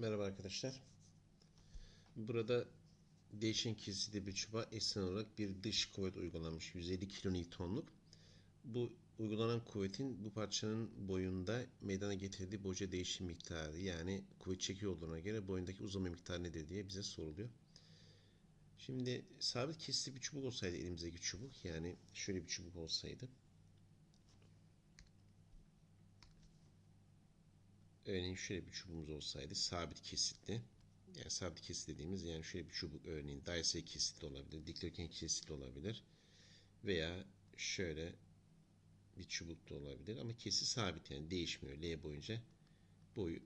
Merhaba arkadaşlar. Burada değişen kesitli bir çubuğa eksen olarak bir dış kuvvet uygulanmış. 150 kilonewtonluk. Bu uygulanan kuvvetin bu parçanın boyunda meydana getirdiği boca değişim miktarı yani kuvvet çekiyor olduğuna göre boyundaki uzama miktarı nedir diye bize soruluyor. Şimdi sabit kesitli bir çubuk olsaydı elimizdeki çubuk yani şöyle bir çubuk olsaydı Örneğin şöyle bir çubuğumuz olsaydı sabit kesitli. Yani sabit kesit dediğimiz yani şöyle bir çubuk örneğin dairesel kesitli olabilir, dikdörtgen kesitli olabilir. Veya şöyle bir çubuk da olabilir ama kesit sabit yani değişmiyor L boyunca. Boyu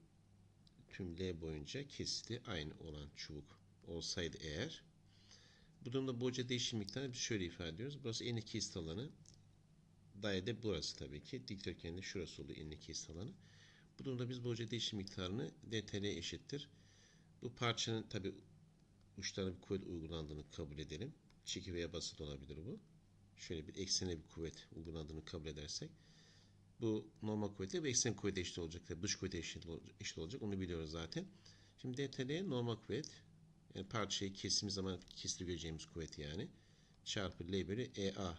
tüm L boyunca kesiti aynı olan çubuk olsaydı eğer bu durumda boca değişim miktarını biz şöyle ifade ediyoruz. Burası en kesit alanı. Dairede burası tabii ki. Dikdörtgende şurası oluyor en kesit alanı. Bu durumda biz boca değişim miktarını dtl eşittir. Bu parçanın tabi uçlarına bir kuvvet uygulandığını kabul edelim. Çeki veya basit olabilir bu. Şöyle bir eksene bir kuvvet uygulandığını kabul edersek bu normal kuvvetle ve eksen kuvvete eşit olacak. Tabi dış kuvvete eşit, olacak. Onu biliyoruz zaten. Şimdi dtl normal kuvvet yani parçayı kesimi zaman kesili göreceğimiz kuvvet yani çarpı L bölü EA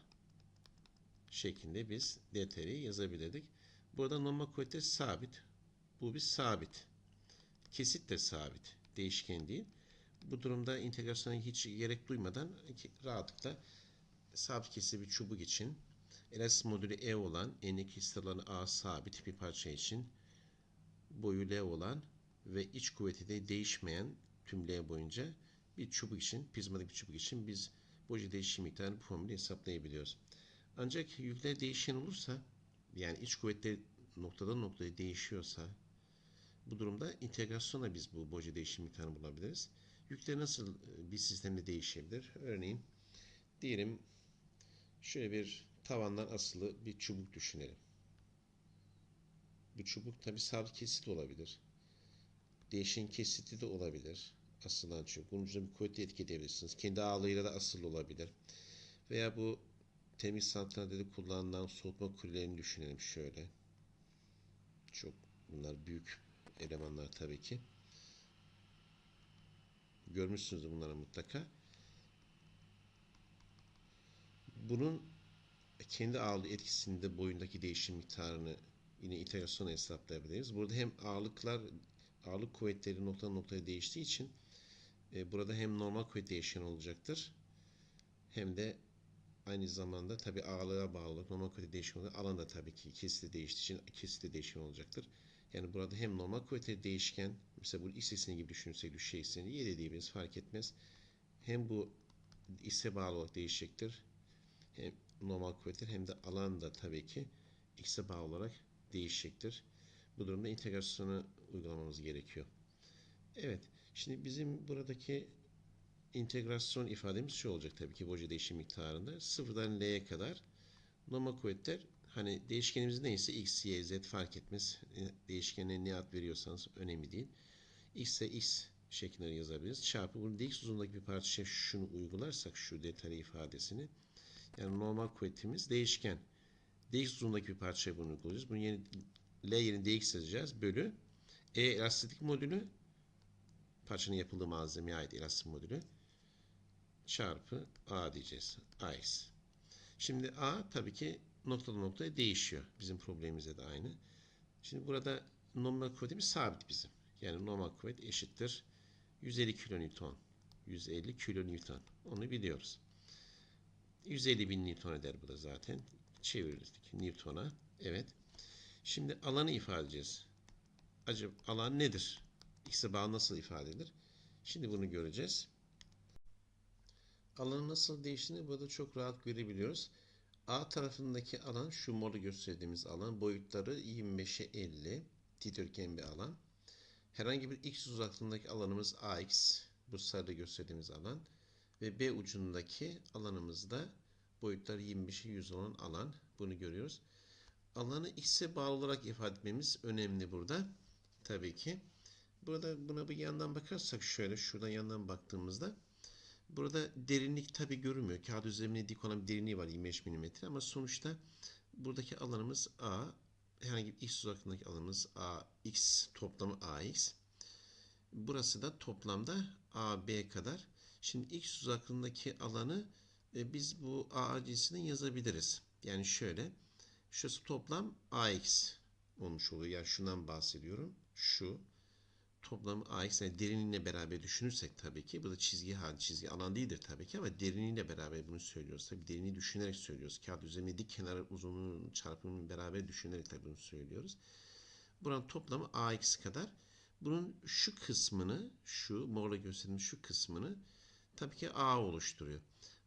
şeklinde biz dt'yi yazabilirdik. Burada normal kuvvetler sabit. Bu bir sabit. Kesit de sabit. Değişken değil. Bu durumda integrasyona hiç gerek duymadan rahatlıkla sabit kesitli bir çubuk için elastik modülü E olan kesit alanı A sabit bir parça için boyu L olan ve iç kuvveti de değişmeyen tüm L boyunca bir çubuk için, prizmatik bir çubuk için biz boca değişim miktarını bu formülü hesaplayabiliyoruz. Ancak yükler değişen olursa yani iç kuvvetleri noktadan noktaya değişiyorsa bu durumda integrasyonla biz bu boca değişim miktarını bulabiliriz. Yükler nasıl bir sistemde değişebilir? Örneğin diyelim şöyle bir tavandan asılı bir çubuk düşünelim. Bu çubuk tabi sabit kesit olabilir. Değişen kesiti de olabilir. Asılan çubuk. Bunun üzerine bir kuvvetle etki edebilirsiniz. Kendi ağırlığıyla da asılı olabilir. Veya bu temiz santralde kullanılan soğutma kulelerini düşünelim şöyle. Çok bunlar büyük elemanlar tabii ki. Görmüşsünüz bunları mutlaka. Bunun kendi ağırlığı etkisinde boyundaki değişim miktarını yine iterasyona hesaplayabiliriz. Burada hem ağırlıklar ağırlık kuvvetleri noktadan noktaya değiştiği için e, burada hem normal kuvvet değişen olacaktır hem de aynı zamanda tabi ağırlığa bağlı normal kuvveti değişim olarak alan da tabii ki kesiti değiştiği için kesiti değişim olacaktır. Yani burada hem normal kuvveti değişken mesela bu x ekseni gibi düşünürsek düşey ekseni y dediğimiz fark etmez. Hem bu x'e bağlı olarak değişecektir. Hem normal kuvvetler hem de alan da tabii ki x'e bağlı olarak değişecektir. Bu durumda integrasyonu uygulamamız gerekiyor. Evet. Şimdi bizim buradaki integrasyon ifademiz şu olacak tabii ki boca değişim miktarında. Sıfırdan L'ye kadar normal kuvvetler hani değişkenimiz neyse x, y, z fark etmez. Değişkene ne ad veriyorsanız önemli değil. x ise x şeklinde yazabiliriz. Çarpı bunu dx uzunluğundaki bir parçaya şunu uygularsak şu detay ifadesini yani normal kuvvetimiz değişken. dx uzunluğundaki bir parçaya bunu uygulayacağız. Bunun yeni L yerine dx yazacağız. Bölü E elastiklik modülü parçanın yapıldığı malzemeye ait elastik modülü çarpı A diyeceğiz. AX. Şimdi A tabii ki noktadan noktaya değişiyor. Bizim problemimizde de aynı. Şimdi burada normal kuvvetimiz sabit bizim. Yani normal kuvvet eşittir 150 kilonewton. 150 kilonewton. Onu biliyoruz. 150 bin newton eder bu da zaten. Çevirdik newton'a. Evet. Şimdi alanı ifade edeceğiz. Acaba alan nedir? X'e bağlı nasıl ifade edilir? Şimdi bunu göreceğiz. Alanın nasıl değiştiğini burada çok rahat görebiliyoruz. A tarafındaki alan şu moru gösterdiğimiz alan boyutları 25'e 50 dikdörtgen bir alan. Herhangi bir x uzaklığındaki alanımız ax bu sarıda gösterdiğimiz alan ve b ucundaki alanımız da boyutları 25'e 100 olan alan. Bunu görüyoruz. Alanı x'e bağlı olarak ifade etmemiz önemli burada. Tabii ki. Burada buna bir yandan bakarsak şöyle şuradan yandan baktığımızda Burada derinlik tabi görünmüyor. Kağıt üzerine dik olan bir derinliği var 25 mm ama sonuçta buradaki alanımız A. Herhangi bir x uzaklığındaki alanımız A, x toplamı AX. Burası da toplamda AB kadar. Şimdi x uzaklığındaki alanı e, biz bu AA cinsine yazabiliriz. Yani şöyle. Şurası toplam AX olmuş oluyor. Yani şundan bahsediyorum. Şu toplam AX yani derinliğine beraber düşünürsek tabii ki bu da çizgi hali çizgi alan değildir tabii ki ama derinliğiyle beraber bunu söylüyoruz. Tabii derinliği düşünerek söylüyoruz. Kağıt üzerinde dik kenar uzunluğunun çarpımını beraber düşünerek tabii bunu söylüyoruz. Buranın toplamı AX kadar. Bunun şu kısmını, şu morla gösterdiğim şu kısmını tabii ki A oluşturuyor.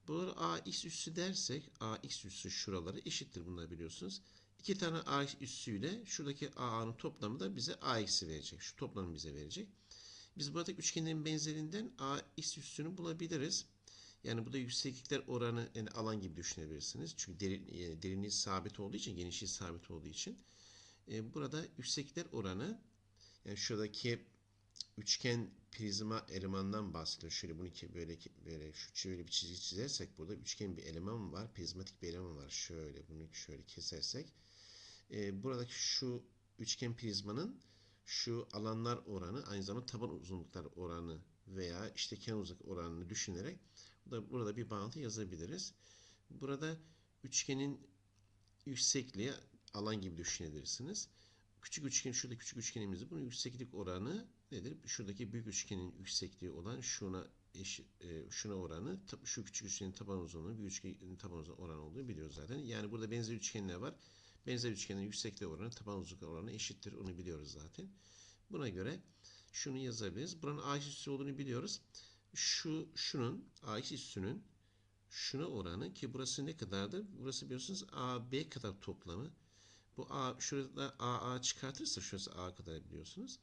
Bunları AX üssü dersek AX üssü şuraları eşittir bunlar biliyorsunuz. İki tane AX üssüyle şuradaki AA'nın toplamı da bize AX'i verecek. Şu toplamı bize verecek. Biz buradaki üçgenin benzerinden AX üssünü bulabiliriz. Yani bu da yükseklikler oranı yani alan gibi düşünebilirsiniz. Çünkü derin, e, derinliği sabit olduğu için, genişliği sabit olduğu için. E, burada yükseklikler oranı yani şuradaki üçgen prizma elemandan bahsediyor. Şöyle bunu böyle böyle şu şöyle bir çizgi çizersek burada üçgen bir eleman var. Prizmatik bir eleman var. Şöyle bunu şöyle kesersek e, buradaki şu üçgen prizmanın şu alanlar oranı aynı zamanda taban uzunluklar oranı veya işte kenar uzunluk oranını düşünerek burada, burada bir bağıntı yazabiliriz. Burada üçgenin yüksekliği alan gibi düşünebilirsiniz. Küçük üçgen, şurada küçük üçgenimizi bunun yükseklik oranı nedir? Şuradaki büyük üçgenin yüksekliği olan şuna eş, e, şuna oranı şu küçük üçgenin taban uzunluğu büyük üçgenin taban uzunluğu oranı olduğunu biliyoruz zaten. Yani burada benzer üçgenler var. Benzer üçgenin yüksekliği oranı taban uzunluk oranı eşittir. Onu biliyoruz zaten. Buna göre şunu yazabiliriz. Buranın AX üssü olduğunu biliyoruz. Şu şunun AX üssünün şuna oranı ki burası ne kadardır? Burası biliyorsunuz AB kadar toplamı. Bu A şurada AA çıkartırsa şurası A kadar biliyorsunuz.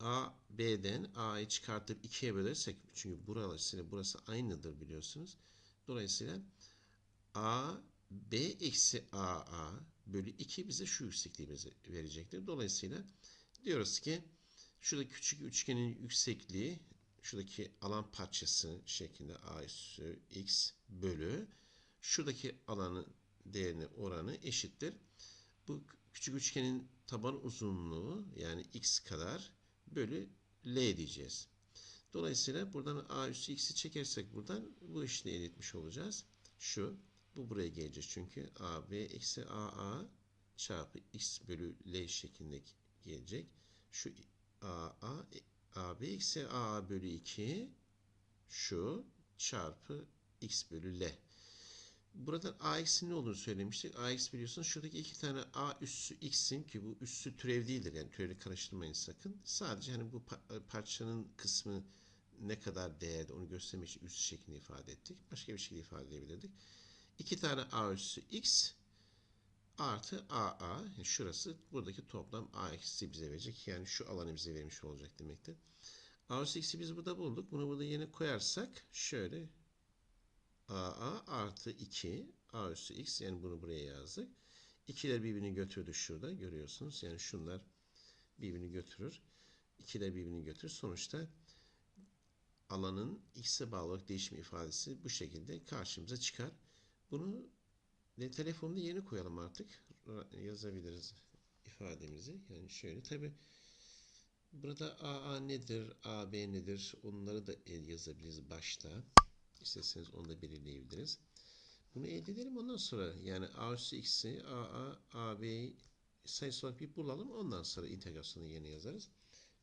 A B'den A'yı çıkartıp ikiye bölersek çünkü burası burası aynıdır biliyorsunuz. Dolayısıyla A B eksi AA bölü 2 bize şu yüksekliği bize verecektir. Dolayısıyla diyoruz ki şurada küçük üçgenin yüksekliği şuradaki alan parçası şeklinde A üssü x bölü şuradaki alanın değerini oranı eşittir. Bu küçük üçgenin taban uzunluğu yani x kadar bölü L diyeceğiz. Dolayısıyla buradan A üssü x'i çekersek buradan bu işini elde etmiş olacağız. Şu bu buraya gelecek çünkü AB eksi AA çarpı x bölü L şeklinde gelecek. Şu AA AB eksi AA bölü 2 şu çarpı x bölü L. Buradan AX'in ne olduğunu söylemiştik. AX biliyorsunuz şuradaki iki tane A üssü X'in ki bu üssü türev değildir. Yani türevle karıştırmayın sakın. Sadece hani bu parçanın kısmı ne kadar değerli onu göstermek için üssü şeklinde ifade ettik. Başka bir şekilde ifade edebilirdik. İki tane A üssü X artı AA yani şurası buradaki toplam AX'i bize verecek. Yani şu alanı bize vermiş olacak demektir. A üssü X'i biz burada bulduk. Bunu burada yine koyarsak şöyle AA artı 2 A üssü X yani bunu buraya yazdık. İkiler birbirini götürdü şurada görüyorsunuz. Yani şunlar birbirini götürür. İkiler birbirini götürür. Sonuçta alanın x'e bağlı olarak değişim ifadesi bu şekilde karşımıza çıkar. Bunu de telefonda yeni koyalım artık. Yazabiliriz ifademizi. Yani şöyle tabi burada AA nedir, AB nedir onları da yazabiliriz başta. İsterseniz onu da belirleyebiliriz. Bunu elde edelim ondan sonra yani A üssü x'i AA, AB'yi sayısı olarak bir bulalım. Ondan sonra integrasyonu yeni yazarız.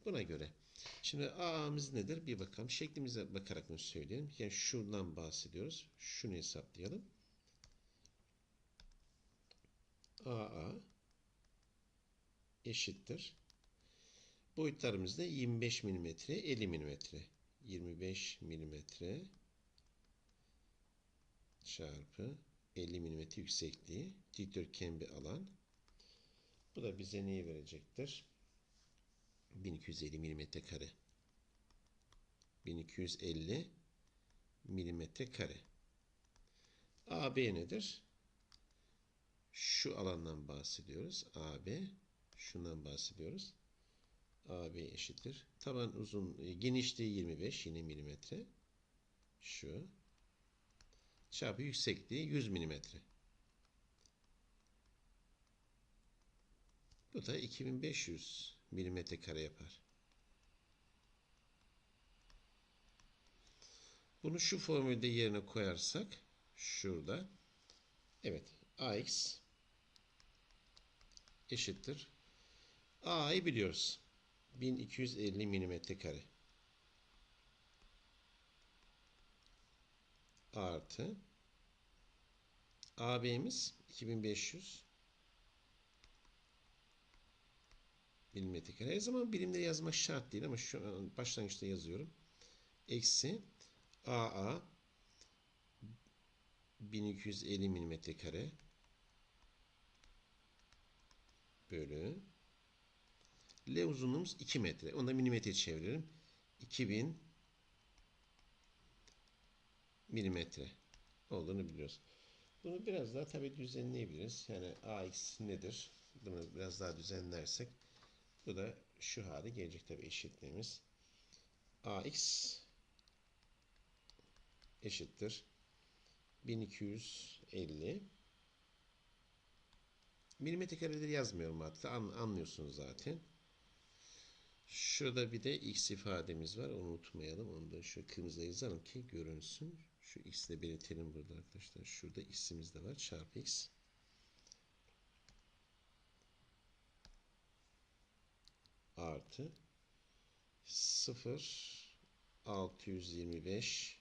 Buna göre. Şimdi AA'mız nedir? Bir bakalım. Şeklimize bakarak bunu söyleyelim. Yani şuradan bahsediyoruz. Şunu hesaplayalım. AA eşittir. Boyutlarımız da 25 mm, 50 mm. 25 mm çarpı 50 mm yüksekliği dikdörtgen bir alan. Bu da bize neyi verecektir? 1250 mm kare. 1250 mm kare. AB nedir? Şu alandan bahsediyoruz. AB şundan bahsediyoruz. AB eşittir. Taban uzun genişliği 25 yine milimetre. Şu çarpı yüksekliği 100 milimetre. Bu da 2500 milimetre kare yapar. Bunu şu formülde yerine koyarsak şurada evet ax eşittir. A'yı biliyoruz. 1250 milimetre kare. Artı AB'miz 2500 milimetre kare. Her zaman birimleri yazmak şart değil ama şu an başlangıçta yazıyorum. Eksi AA 1250 milimetre kare bölü L uzunluğumuz 2 metre. Onu da milimetre çeviririm. 2000 milimetre olduğunu biliyoruz. Bunu biraz daha tabii düzenleyebiliriz. Yani AX nedir? Bunu biraz daha düzenlersek bu da şu hale gelecek tabii eşitliğimiz. AX eşittir 1250 milimetre kareleri yazmıyorum hatta An, anlıyorsunuz zaten. Şurada bir de x ifademiz var. Onu unutmayalım. Onu da şu kırmızıda yazalım ki görünsün. Şu x de belirtelim burada arkadaşlar. Şurada x'imiz de var. Çarpı x. Artı 0 625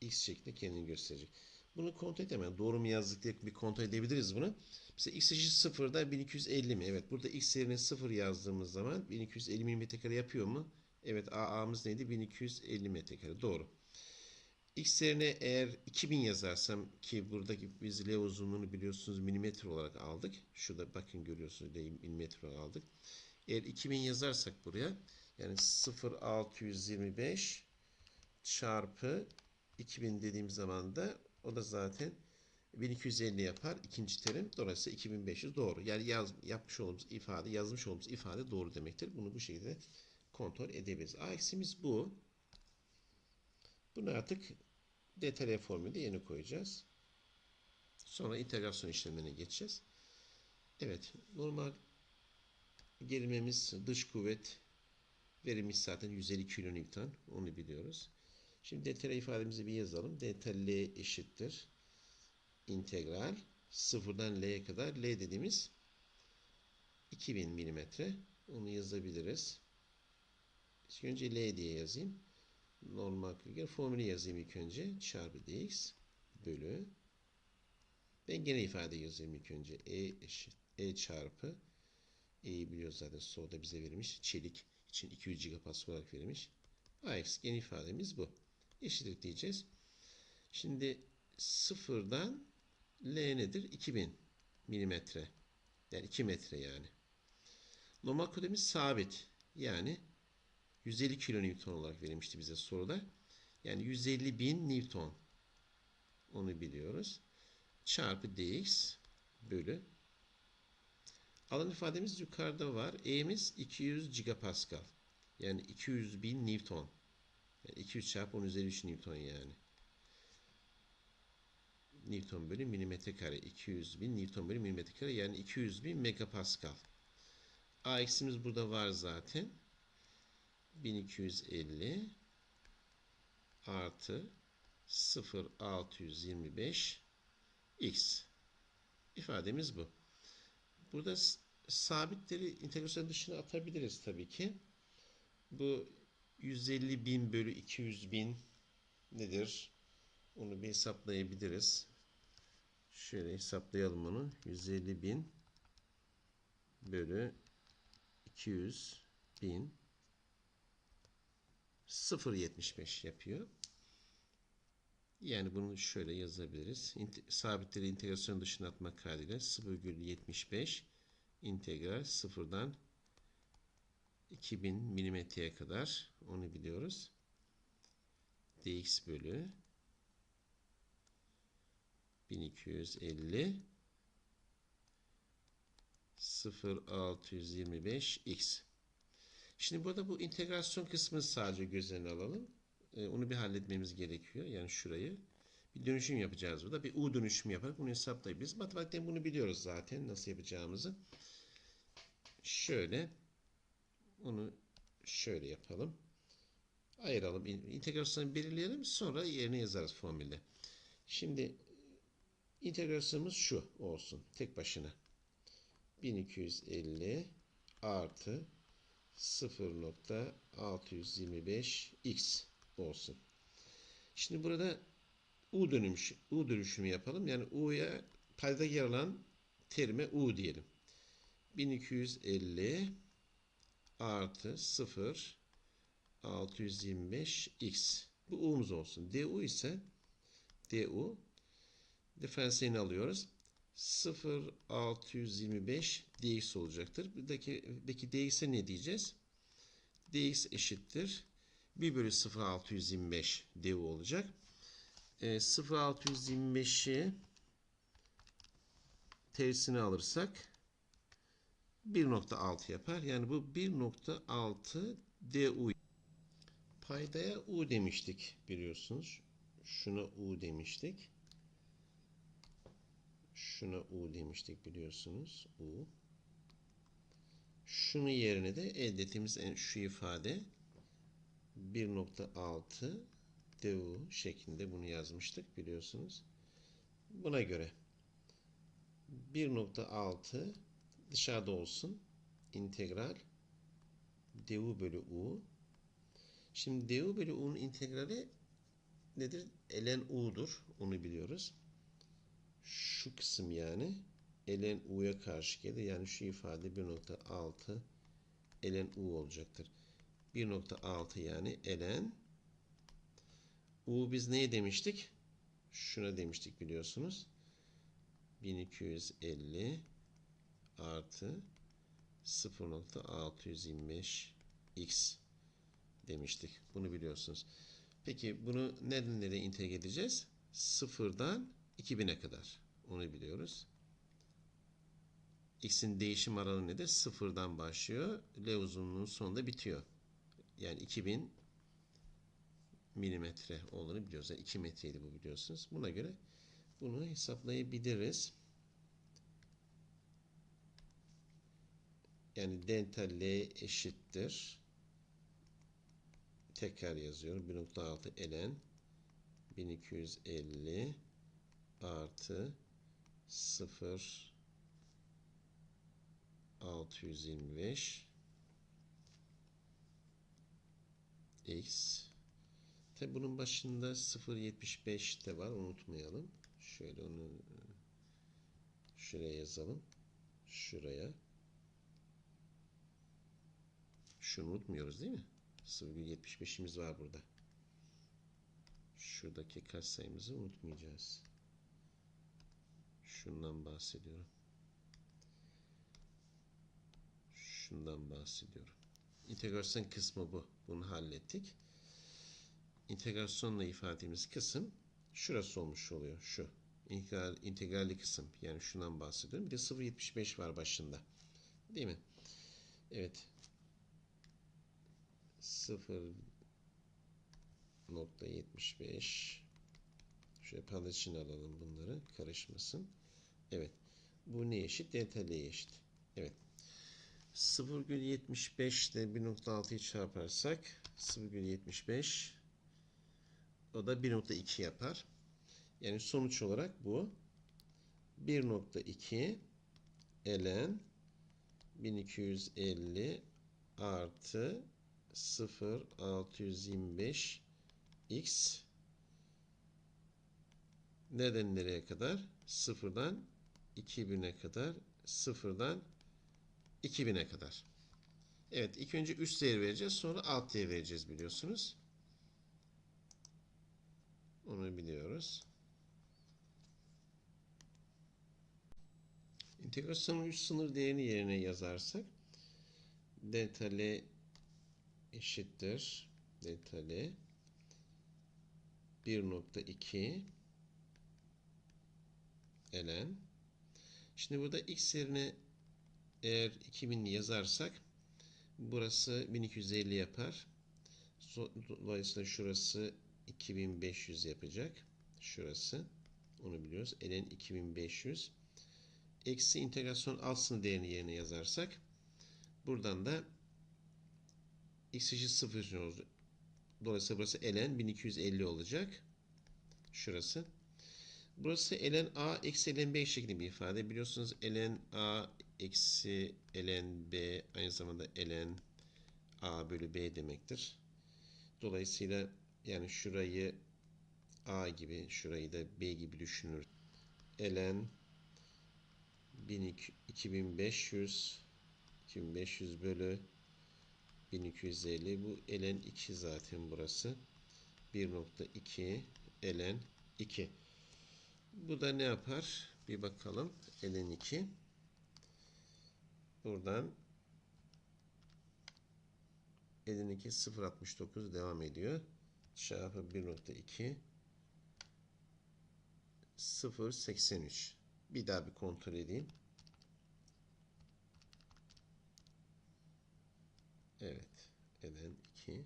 x şeklinde kendini gösterecek. Bunu kontrol edemem. Doğru mu yazdık diye bir kontrol edebiliriz bunu. Mesela x eşit 0'da 1250 mi? Evet. Burada x yerine 0 yazdığımız zaman 1250 mm yapıyor mu? Evet. AA'mız neydi? 1250 metrekare. Doğru. X yerine eğer 2000 yazarsam ki buradaki biz L uzunluğunu biliyorsunuz milimetre olarak aldık. Şurada bakın görüyorsunuz L milimetre olarak aldık. Eğer 2000 yazarsak buraya yani 0.625 çarpı 2000 dediğim zaman da o da zaten 1250 yapar ikinci terim. Dolayısıyla 2500 doğru. Yani yaz, yapmış olduğumuz ifade, yazmış olduğumuz ifade doğru demektir. Bunu bu şekilde kontrol edebiliriz. A eksimiz bu. Bunu artık DTR formülde yeni koyacağız. Sonra integrasyon işlemlerine geçeceğiz. Evet, normal gerilmemiz dış kuvvet verilmiş zaten 150 kilonewton. Onu biliyoruz. Şimdi DTR ifademizi bir yazalım. DTL eşittir. integral sıfırdan L'ye kadar L dediğimiz 2000 milimetre. Onu yazabiliriz. İlk önce L diye yazayım. Normal kırgın formülü yazayım ilk önce. Çarpı dx bölü. Ben gene ifade yazayım ilk önce. E eşit. E çarpı. E'yi biliyoruz zaten solda bize verilmiş. Çelik için 200 gigapascal olarak verilmiş. AX gene ifademiz bu. Eşitlik diyeceğiz. Şimdi sıfırdan L nedir? 2000 milimetre. Yani 2 metre yani. Normal kodemiz sabit. Yani 150 kilonewton olarak verilmişti bize soruda. Yani 150 bin newton. Onu biliyoruz. Çarpı dx bölü. Alan ifademiz yukarıda var. E'miz 200 gigapascal. Yani 200 bin newton. Yani 200 çarpı 10 üzeri 3 newton yani. Newton bölü milimetre kare. 200 bin Newton bölü milimetre kare. Yani 200 bin megapascal. A eksimiz burada var zaten. 1250 artı 0.625 x ifademiz bu. Burada sabitleri integrasyon dışına atabiliriz tabii ki. Bu 150 bin bölü 200 bin nedir? Onu bir hesaplayabiliriz. Şöyle hesaplayalım onu. 150 bin bölü 200 bin 0.75 yapıyor. Yani bunu şöyle yazabiliriz. Sabitleri integrasyon dışına atmak kaydıyla 0,75 integral sıfırdan 2000 milimetreye kadar onu biliyoruz. dx bölü 1250 0.625 x Şimdi burada bu integrasyon kısmını sadece göz önüne alalım. Ee, onu bir halletmemiz gerekiyor. Yani şurayı. Bir dönüşüm yapacağız burada. Bir U dönüşümü yaparak bunu hesaplayabiliriz. Matematikten bunu biliyoruz zaten nasıl yapacağımızı. Şöyle onu şöyle yapalım. ayıralım. İntegrasyonu belirleyelim. Sonra yerine yazarız formülde. Şimdi integrasyonumuz şu olsun. Tek başına. 1250 artı 0.625x olsun. Şimdi burada u dönümüş, u dönüşümü yapalım. Yani u'ya payda yer alan terime u diyelim. 1250 artı 0 625x. Bu u'muz olsun. du ise du diferansiyelini alıyoruz. 0 625 dx olacaktır. Buradaki, buradaki dx'e ne diyeceğiz? dx eşittir 1 bölü 0 625 du olacak. E, 0 625'i tersini alırsak 1.6 yapar. Yani bu 1.6 du. Paydaya u demiştik biliyorsunuz. Şuna u demiştik. Şuna u demiştik biliyorsunuz. u. Şunun yerine de elde ettiğimiz şu ifade 1.6 du şeklinde bunu yazmıştık biliyorsunuz. Buna göre 1.6 dışarıda olsun. integral du bölü u. Şimdi du bölü u'nun integrali nedir? ln u'dur. Onu biliyoruz. Şu kısım yani ln u'ya karşı gelir. Yani şu ifade 1.6 ln u olacaktır. 1.6 yani ln u biz neye demiştik? Şuna demiştik biliyorsunuz. 1250 artı 0.625 x demiştik. Bunu biliyorsunuz. Peki bunu neden nereye integre edeceğiz? Sıfırdan 2000'e kadar. Onu biliyoruz. X'in değişim aralığı nedir? Sıfırdan başlıyor. L uzunluğunun sonunda bitiyor. Yani 2000 milimetre olduğunu biliyoruz. Yani 2 metreydi bu biliyorsunuz. Buna göre bunu hesaplayabiliriz. Yani delta L eşittir. Tekrar yazıyorum. 1.6 ln 1250 artı 0 625 x Tabi bunun başında 0.75 de var unutmayalım. Şöyle onu şuraya yazalım. Şuraya. Şunu unutmuyoruz değil mi? 0.75'imiz var burada. Şuradaki kaç sayımızı unutmayacağız. Şundan bahsediyorum. Şundan bahsediyorum. İntegrasyon kısmı bu. Bunu hallettik. İntegrasyonla ifade ettiğimiz kısım şurası olmuş oluyor. Şu. İntegral, integralli kısım. Yani şundan bahsediyorum. Bir de 0.75 var başında. Değil mi? Evet. 0.75 Şöyle parantez için alalım bunları. Karışmasın. Evet. Bu ne eşit? L eşit. Evet. 0,75 ile 1.6'yı çarparsak 0,75 o da 1.2 yapar. Yani sonuç olarak bu 1.2 ln 1250 artı 0.625 x neden nereye kadar? Sıfırdan 2000'e kadar. Sıfırdan 2000'e kadar. Evet ilk önce üst değer vereceğiz. Sonra alt değer vereceğiz biliyorsunuz. Onu biliyoruz. İntegrasyonun üst sınır değerini yerine yazarsak delta L eşittir delta L 1.2 ln şimdi burada x yerine eğer 2000 yazarsak burası 1250 yapar. Dolayısıyla şurası 2500 yapacak. Şurası onu biliyoruz ln 2500 eksi integrasyon alt sınır değerini yerine yazarsak buradan da x eşit 0 Dolayısıyla burası ln 1250 olacak. Şurası. Burası ln a eksi ln b şeklinde bir ifade. Biliyorsunuz ln a eksi ln b aynı zamanda ln a bölü b demektir. Dolayısıyla yani şurayı a gibi, şurayı da b gibi düşünür. ln 2500 2500 bölü 1250 bu ln 2 zaten burası. 1.2 ln 2 bu da ne yapar? Bir bakalım. ln 2 buradan ln 2 0.69 devam ediyor. Çarpı 1.2 0.83 bir daha bir kontrol edeyim Evet. Eden 2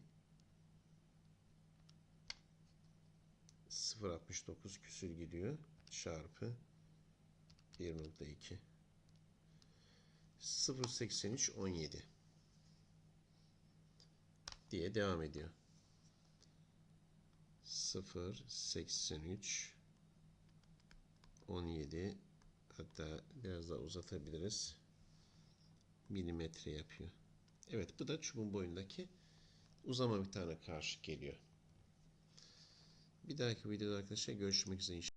0.69 küsür gidiyor. Çarpı 1.2 0.83 17 diye devam ediyor. 0.83 17 hatta biraz daha uzatabiliriz. Milimetre yapıyor. Evet bu da çubun boyundaki uzama miktarına karşı geliyor. Bir dahaki videoda arkadaşlar görüşmek üzere.